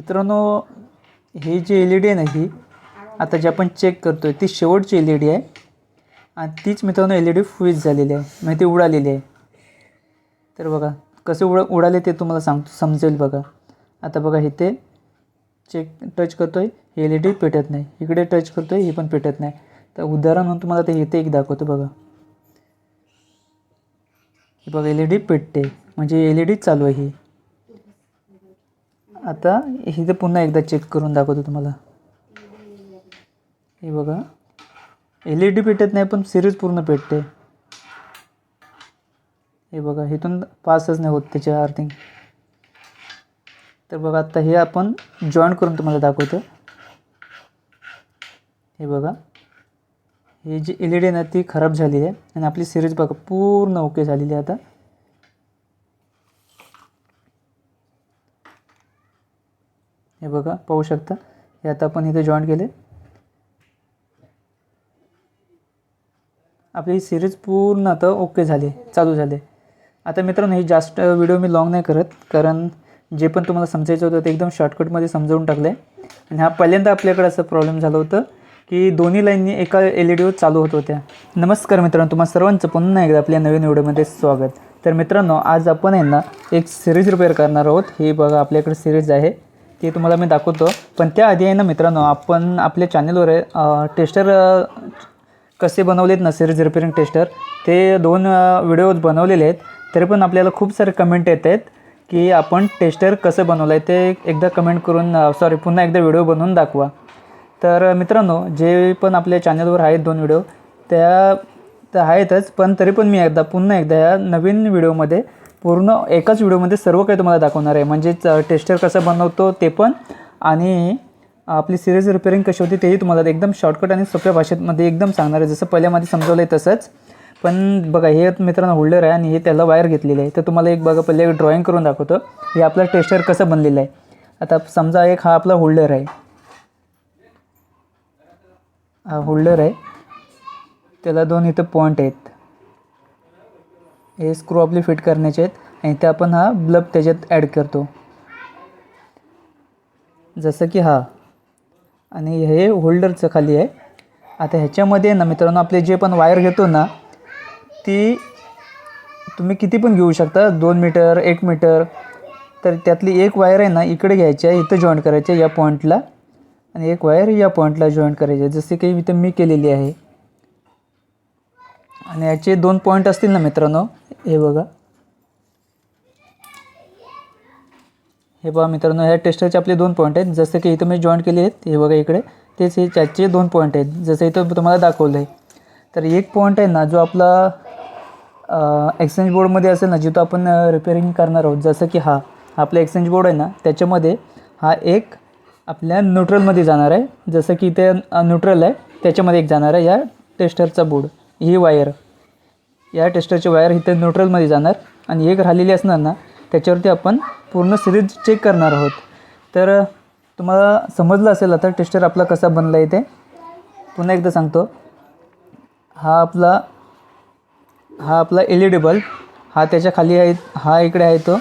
मित्रांनो ही जी एल ई डी आहे ना ही आता जे आपण चेक करतो आहे ती शेवटची एल ई डी आहे. आणि तीच मित्रांनो एल ई डी फ्यूज झालेली आहे. म्हणजे ती उडालेली आहे. तर बघा कसे उड उडाले ते तुम्हाला सांगतो समजेल बघा. आता बघा इथे चेक टच करतो आहे ही एल ई डी पेटत नाही. इकडे टच करतो आहे ही पण पेटत नाही. तर उदाहरण म्हणून तुम्हाला ते इथे एक दाखवतो बघा. हे बघा एल ई डी पेटते. म्हणजे एल ई डी चालू आहे ही. आता इथे पुन्हा एकदा चेक करून दाखवतो तुम्हाला. हे बघा. एल ई डी पेटत नाही पण सिरीज पूर्ण पेटते. हे बघा इथून पासच नाही होत त्याच्या अर्थिंग. तर बघा आता हे आपण जॉईन करून तुम्हाला दाखवतो. हे बघा. हे जी एल ई डी आहे ना ती खराब झाली आहे. आणि आपली सिरीज बघा पूर्ण ओके झालेली आहे आता. हे बघा पाहू शकता. हे आता आपण इथे जॉईन केले. आपली ही सिरीज पूर्ण आता ओके झाली चालू झाले. आता मित्रांनो हे जास्त व्हिडिओ मी लॉंग नाही करत कारण जे पण तुम्हाला समजायचं होतं ते एकदम शॉर्टकटमध्ये समजावून टाकलं आहे आणि हा पहिल्यांदा आपल्याकडे असं प्रॉब्लेम झालं होतं की दोन्ही लाईननी एका एल ई डीवर चालू होत होत्या. नमस्कार मित्रांनो तुम्हाला सर्वांचं पुन्हा एकदा आपल्या नवीन व्हिडिओमध्ये स्वागत. तर मित्रांनो आज आपण आहे ना एक सिरीज रिपेअर करणार आहोत. ही बघा आपल्याकडे सिरीज आहे. ते तुम्हाला मी दाखवतो. पण त्याआधी आहे ना मित्रांनो आपण आपल्या चॅनलवर आहे टेस्टर कसे बनवलेत ना सिरीज रिपेअरिंग टेस्टर ते दोन व्हिडिओज बनवलेले आहेत. तरी पण आपल्याला खूप सारे कमेंट येत आहेत की आपण टेस्टर कसं बनवलं आहे ते एकदा कमेंट करून सॉरी पुन्हा एकदा व्हिडिओ बनवून दाखवा. तर मित्रांनो जे पण आपल्या चॅनलवर आहेत दोन व्हिडिओ त्या तर आहेतच. पण तरी पण मी एकदा पुन्हा एकदा या नवीन व्हिडिओमध्ये पूर्ण एकाच व्हिडिओमध्ये सर्व काही तुम्हाला दाखवणार आहे. म्हणजेच टेस्टर कसं बनवतो ते पण आणि आपली सिरीज रिपेअरिंग कशी होती तेही तुम्हाला एकदम शॉर्टकट आणि सोप्या भाषेमध्ये एकदम सांगणार आहे. जसं पहिल्यामध्ये समजवलं आहे तसंच. पण बघा हे मित्रांनो होल्डर आहे आणि हे त्याला वायर घेतलेली आहे. तर तुम्हाला एक बघा पहिले ड्रॉईंग करून दाखवतो. हे आपलं टेस्टर कसं बनलेलं आहे. आता समजा एक हा आपला होल्डर आहे. हा होल्डर आहे. त्याला दोन इथं पॉईंट आहेत. हे स्क्रू आपले फिट करण्याचे आहेत. आणि ते आपण हा ब्लब त्याच्यात ॲड करतो. जसं की हा. आणि हे होल्डरचं खाली आहे. आता ह्याच्यामध्ये ना मित्रांनो आपले जे पण वायर घेतो ना ती तुम्ही किती पण घेऊ शकता. दोन मीटर एक मीटर तर त्यातली एक वायर आहे ना इकडे घ्यायची आहे इथं जॉईंट करायची आहे या पॉईंटला आणि एक वायर या पॉईंटला जॉईंट करायची आहे. जसे काही इथं मी केलेली आहे. आणि याचे दोन पॉईंट असतील ना मित्रांनो हे बघा. हे बघा मित्रांनो ह्या टेस्टरचे आपले दोन पॉईंट आहेत. जसं की इथं मी जॉईंट केले आहेत हे बघा इकडे. तेच हे त्याचे दोन पॉईंट आहेत. जसं इथं तुम्हाला दाखवलं आहे तर एक पॉईंट आहे ना जो आपला एक्सचेंज बोर्डमध्ये असेल ना जिथं आपण रिपेअरिंग करणार आहोत. जसं की हा हा आपला एक्सचेंज बोर्ड आहे ना त्याच्यामध्ये हा एक आपल्या न्यूट्रलमध्ये जाणार आहे. जसं की इथे न्यूट्रल आहे त्याच्यामध्ये एक जाणार आहे या टेस्टरचा बोर्ड ही वायर या टेस्टरची वायर इथे न्यूट्रलमध्ये जाणार आणि एक राहिलेली असणार ना त्याच्यावरती आपण पूर्ण सिरीज चेक करणार आहोत. तर तुम्हाला समजलं असेल आता टेस्टर आपला कसा बनला आहे ते पुन्हा एकदा सांगतो. हा आपला हा आपला एल ई डी बल्ब हा त्याच्याखाली आहे हा इकडे आहे तो.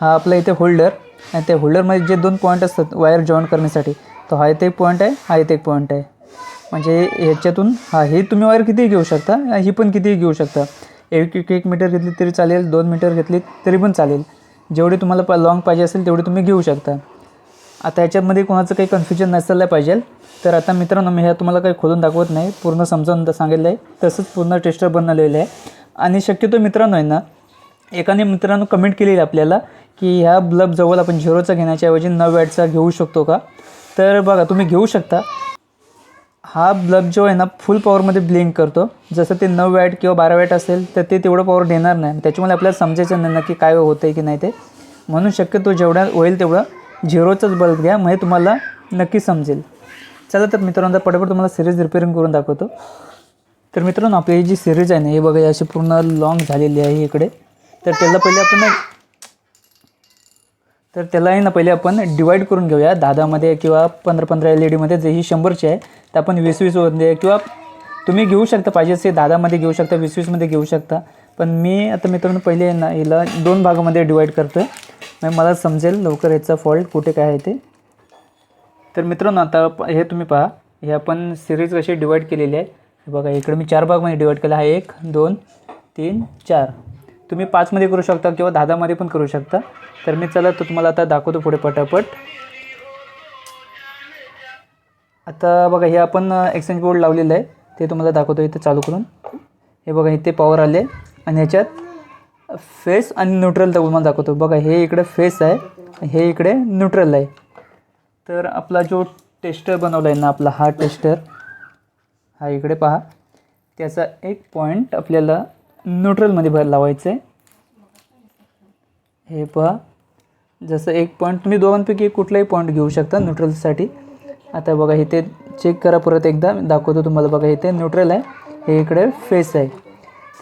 हा आपला इथे होल्डर आणि त्या होल्डरमध्ये जे दोन पॉईंट असतात वायर जॉईन करण्यासाठी तो हा इथे एक पॉईंट आहे हा इथे एक पॉईंट आहे. म्हणजे ह्याच्यातून हा हे तुम्ही वायर कितीही घेऊ शकता ही पण कितीही घेऊ शकता. एक एक एक मीटर घेतली तरी चालेल दोन मीटर घेतली तरी पण चालेल. जेवढी तुम्हाला प लॉंग पाहिजे असेल तेवढी तुम्ही घेऊ शकता. आता याच्यामध्ये कोणाचं काही कन्फ्युजन नसायला पाहिजे. तर आता मित्रांनो मी ह्या तुम्हाला काही खोलून दाखवत नाही. पूर्ण समजावून सांगितलं आहे. तसंच पूर्ण टेस्टर बनवलेलं आहे. आणि शक्यतो मित्रांनो आहे ना एकाने मित्रांनो कमेंट केलेली आपल्याला की ह्या ब्लब जवळ आपण झिरोचा घेण्याच्या ऐवजी नऊ वॅटचा घेऊ शकतो का? तर बघा तुम्ही घेऊ शकता. हा ब्लब जो आहे ना फुल पॉवरमध्ये ब्लिंक करतो. जसं ते नऊ वॅट किंवा बारा वॅट असेल तर ते तेवढं पॉवर देणार नाही. त्याच्यामुळे आपल्याला समजायचं नाही नक्की काय होतं आहे की नाही ते. म्हणून शक्यतो जेवढा होईल तेवढं झिरोचाच बल्ब घ्या. म्हणजे तुम्हाला नक्की समजेल. चला तर मित्रांनो पटापट तुम्हाला सिरीज रिपेअरिंग करून दाखवतो. तर मित्रांनो आपली जी सिरीज आहे ना हे बघा अशी पूर्ण लॉंग झालेली आहे इकडे. तर त्याला पहिले आपण तर त्याला आहे ना पहिले आपण डिवाईड करून घेऊया. दहा दहामध्ये किंवा पंधरा पंधरा एल ई डीमध्ये जे ही शंभरची आहे तर आपण वीस वीसमध्ये किंवा तुम्ही घेऊ शकता पाहिजे असे दहा दहामध्ये घेऊ शकता वीस वीसमध्ये घेऊ शकता. पण मी आता मित्रांनो पहिले ना हिला दोन भागामध्ये डिवाईड करतो आहे मग मला समजेल लवकर याचा फॉल्ट कुठे काय आहे ते. तर मित्रांनो आता प- हे तुम्ही पहा. हे आपण सिरीज कशी डिवाईड केलेली आहे. बघा इकडे मी चार भागमध्ये डिवाईड केला. आहे एक दोन तीन चार. तुम्ही पाचमध्ये करू शकता किंवा दहा दहामध्ये पण करू शकता. तर मी चला तर तुम्हाला आता दाखवतो पुढे पटापट. आता बघा हे आपण एक्सचेंज बोर्ड लावलेलं आहे. ते तुम्हाला दाखवतो इथे चालू करून. हे बघा इथे पॉवर आले. आणि ह्याच्यात फेस आणि न्यूट्रल तुम्हाला दाखवतो. बघा हे इकडे फेस आहे हे इकडे न्यूट्रल आहे. तर आपला जो टेस्टर बनवला आहे ना आपला हा टेस्टर हा इकडे पहा. त्याचा एक पॉईंट आपल्याला न्यूट्रलमध्ये भर लावायचं. आहे हे पहा. जसं एक पॉईंट तुम्ही दोघांपैकी कुठलाही पॉईंट घेऊ शकता न्यूट्रलसाठी. आता बघा इथे चेक करा परत एकदा. दाखवतो तुम्हाला. बघा इथे न्यूट्रल आहे. हे इकडे फेस आहे.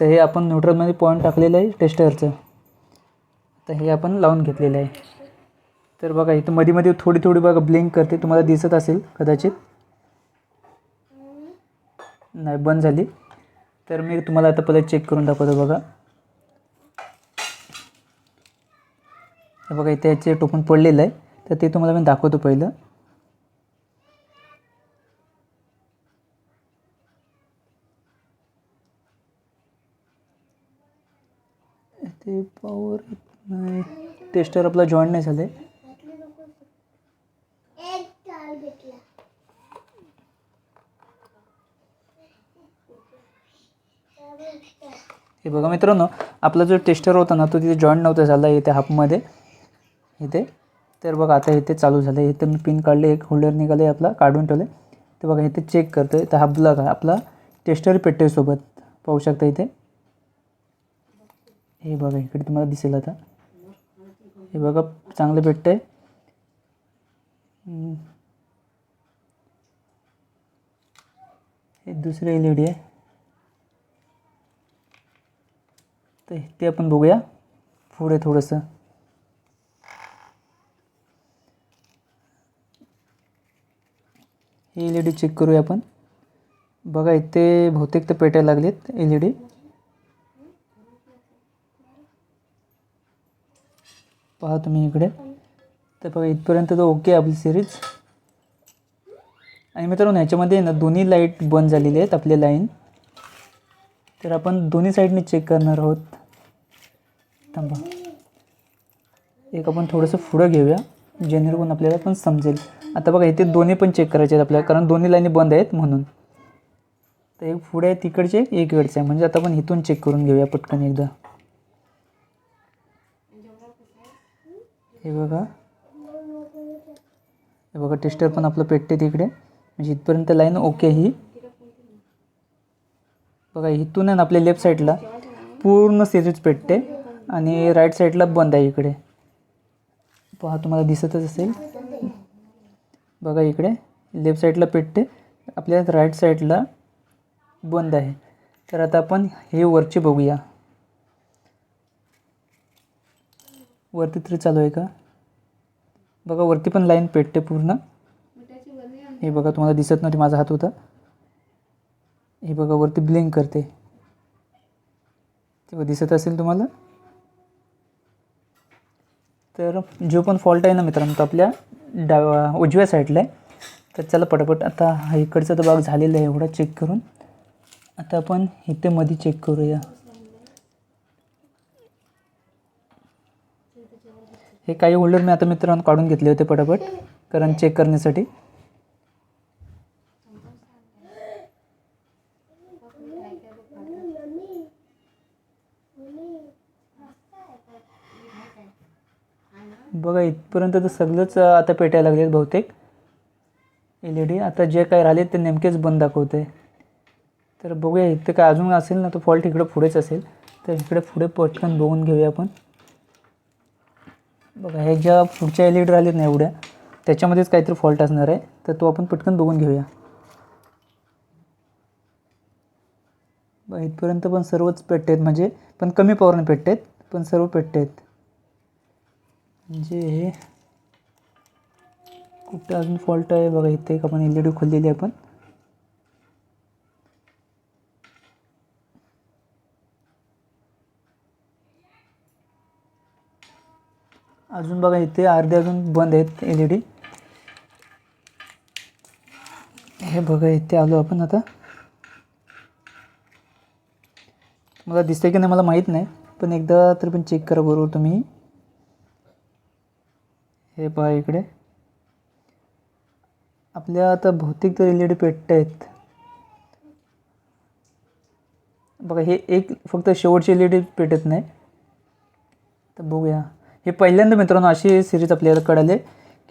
तर हे आपण न्यूट्रलमध्ये पॉईंट टाकलेलं आहे टेस्टरचं तर हे आपण लावून घेतलेलं आहे. तर बघा इथं मध्ये मध्ये थोडी थोडी बघा ब्लिंक करते. तुम्हाला दिसत असेल कदाचित. नाही बंद झाली. तर मी तुम्हाला आता पहिले चेक करून दाखवतो बघा. हे बघा इथे याचे टोपण पडलेलं आहे. तर ते तुम्हाला मी दाखवतो पहिलं. ते पॉवर नाही टेस्टर आपला जॉईन नाही झालं आहे हे बघा मित्रांनो आपला जो टेस्टर होता ना तो तिथे जॉईन नव्हता झाला इथे हाफमध्ये इथे. तर बघा आता इथे चालू झालं आहे इथे मी पिन काढले एक होल्डर निघाले आपला काढून ठेवले ते बघा इथे चेक करतो आहे तर हा ब्लग आहे आपला टेस्टर पेट्टेसोबत पाहू शकता इथे. हे बघा इकडे तुम्हाला दिसेल आता. हे बघा चांगलं भेटतं आहे हे दुसरं एल ई डी आहे. तर ते आपण बघूया. पुढे थोडंसं. हे एल ई डी चेक करूया आपण. बघा इथे बहुतेक तर पेटायला लागलेत एल ई डी पहा तुम्ही इकडे. तर बघा इथपर्यंत तर ओके आपली सिरीज आणि मित्रांनो ह्याच्यामध्ये ना दोन्ही लाइट बंद झालेली आहेत आपली लाईन तर आपण दोन्ही साईडने चेक करणार आहोत. थांबा. एक आपण थोडंसं पुढं घेऊया. जेणेकरून आपल्याला पण समजेल. आता बघा इथे दोन्ही पण चेक करायचे आहेत आपल्याला कारण दोन्ही लाईनी बंद आहेत म्हणून. तर एक पुढे आहे तिकडचे एक इकडचे आहे. म्हणजे आता आपण इथून चेक करून घेऊया पटकन एकदा. हे बघा. हे बघा टेस्टर पण आपलं पेटते तिकडे. म्हणजे इथपर्यंत लाईन ओके ही. बघा इथून आहे ना आपल्या लेफ्ट साईडला पूर्ण सिरीज पेटते आणि राईट साईडला बंद आहे इकडे. पहा तुम्हाला दिसतच असेल. बघा इकडे लेफ्ट साईडला पेटते. आपल्या राईट साईडला बंद आहे. तर आता आपण हे वरचे बघूया. वरती तरी चालू आहे का? बघा वरती पण लाईन पेटते पूर्ण. हे बघा तुम्हाला दिसत नव्हते माझा हात होता. हे बघा वरती ब्लिंक करते. तेव्हा दिसत असेल तुम्हाला? तर जो पण फॉल्ट आहे ना मित्रांनो तो आपल्या डाव्या उजव्या साईडला आहे. तर चला पटापट आता हा इकडचा तर भाग झालेला आहे एवढा चेक करून. आता आपण इथे मध्ये चेक करूया. हे काही होल्डर मी आता मित्रांनो काढून घेतले होते पटापट कारण चेक करण्यासाठी. बघा इथपर्यंत तर सगळंच आता पेटायला लागले आहेत बहुतेक. एल ई डी आता जे काय राहिले ते नेमकेच बंद दाखवते तर बघूया इथं काय अजून असेल ना तो फॉल्ट इकडे पुढेच असेल. तर इकडे पुढे पटकन बघून घेऊया आपण. बघा हे ज्या पुढच्या एल ई डी राहिलेत ना एवढ्या त्याच्यामध्येच काहीतरी फॉल्ट असणार आहे. तर तो आपण पटकन बघून घेऊया. बघा इथपर्यंत पण सर्वच पेटत आहेत म्हणजे पण कमी पॉवरने पेटत आहेत पण सर्व पेटत आहेत म्हणजे हे कुठे अजून फॉल्ट आहे बघा इथे एक आपण एल ई डी खोललेली आहे आपण अजून बघा इथे अर्धे अजून बंद आहेत एल ई डी हे बघा इथे आलो आपण आता. मला दिसतंय की नाही मला माहीत नाही पण एकदा तरी पण चेक करा बरोबर तुम्ही. हे पहा इकडे. आपल्या आता बहुतेक तर एल ई डी पेटत आहेत. बघा हे एक फक्त शेवटची एल ई डी पेटत नाही. तर बघूया. हे पहिल्यांदा मित्रांनो अशी सिरीज आपल्याला कळाले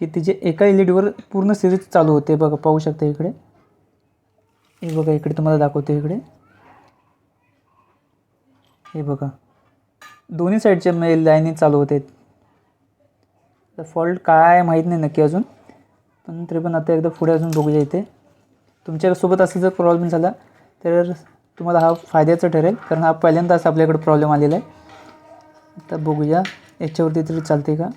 की तिचे एका एल ई डीवर पूर्ण सिरीज चालू होते. बघा पाहू शकता इकडे. हे बघा इकडे तुम्हाला दाखवते इकडे. हे बघा. दोन्ही साईडच्या लाईनी चालू होते. तर फॉल्ट काय माहीत नाही नक्की अजून. पण तरी पण आता एकदा पुढे अजून बघूया इथे. तुमच्यासोबत असं जर प्रॉब्लेम झाला तर तुम्हाला हा फायद्याचा ठरेल. कारण हा पहिल्यांदाच आपल्याकडे प्रॉब्लेम आलेला आहे. आता बघूया याच्यावरती तरी चालते का?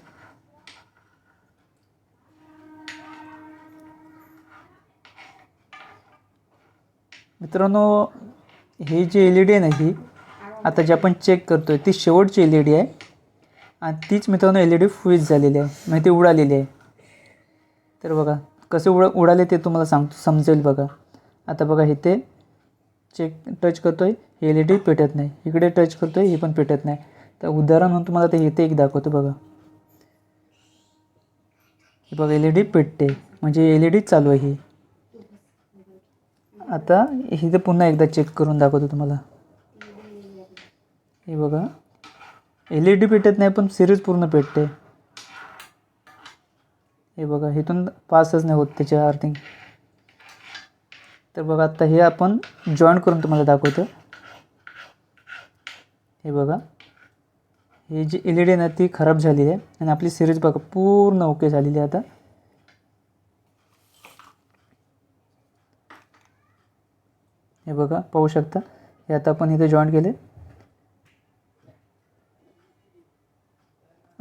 मित्रांनो ही जी एल ई डी आहे ना ही आता जे आपण चेक करतो आहे ती शेवटची एल ई डी आहे. आणि तीच मित्रांनो एल ई डी फ्यूज झालेली आहे. म्हणजे ती उडालेली आहे. तर बघा कसे उड उडाले ते तुम्हाला सांगतो समजेल बघा. आता बघा इथे चेक टच करतो आहे एल ई डी पेटत नाही. इकडे टच करतो आहे हे पण पेटत नाही. तर उदाहरण म्हणून तुम्हाला ते इथे एक दाखवतो बघा. हे बघा एल ई डी पेटते. म्हणजे एल ई डी चालू आहे ही. आता इथे पुन्हा एकदा चेक करून दाखवतो तुम्हाला. हे बघा. एल ई डी पेटत नाही पण सिरीज पूर्ण पेटते. हे बघा इथून पासच नाही होत त्याच्या अर्थिंग. तर बघा आता हे आपण जॉईन करून तुम्हाला दाखवतो. हे बघा. हे जी एल ई डी आहे ना ती खराब झालेली आहे. आणि आपली सिरीज बघा पूर्ण ओके झालेली आहे आता. हे बघा पाहू शकता. हे आता आपण इथे जॉईन केले.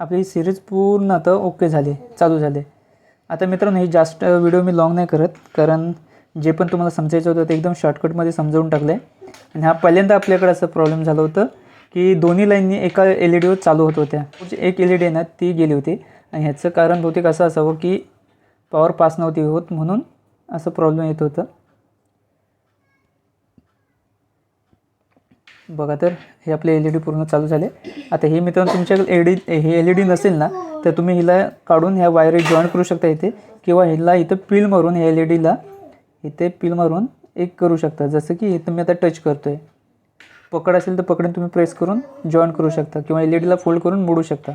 आपली सिरीज पूर्ण आता ओके झाली चालू झाले. आता मित्रांनो ही जास्त व्हिडिओ मी लॉंग नाही करत कारण जे पण तुम्हाला समजायचं होतं ते एकदम शॉर्टकटमध्ये समजावून टाकलं आहे आणि हा पहिल्यांदा आपल्याकडे असं प्रॉब्लेम झालं होतं की दोन्ही लाईननी एका एल ई डीवर चालू होत होत्या. म्हणजे एक एल ई डी आहे ना ती गेली होती. आणि ह्याचं कारण बहुतेक असं असावं की पॉवर पास नव्हती होत म्हणून असं प्रॉब्लेम येत होतं. बघा तर हे आपले एल ई डी पूर्ण चालू झाले. आता हे मित्रांनो तुमच्याकडे एल डी हे एल ई डी नसेल ना तर तुम्ही हिला काढून ह्या वायर जॉईन करू शकता इथे किंवा हिला इथं पिल मारून ह्या एल ई डीला इथे पिल मारून एक करू शकता. जसं की इथं मी आता टच करतो आहे पकड असेल तर पकडून तुम्ही प्रेस करून जॉईन करू शकता किंवा एल ई डीला फोल्ड करून मोडू शकता.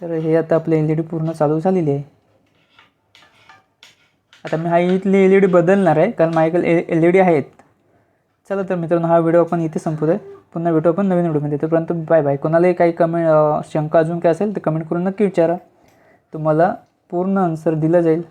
तर हे आता आपले एल ई डी पूर्ण चालू झालेली आहे. आता मी हा इथली एल ई डी बदलणार आहे कारण माझ्याकडे एल ई डी आहेत. चला तर मित्रांनो हा व्हिडिओ आपण इथे संपवतो आहे पुन्हा भेटू आपण नवीन व्हिडिओमध्ये तोपर्यंत बाय बाय कोणालाही काही कमेंट शंका अजून काय असेल तर कमेंट करून नक्की विचारा. तुम्हाला पूर्ण आन्सर दिलं जाईल.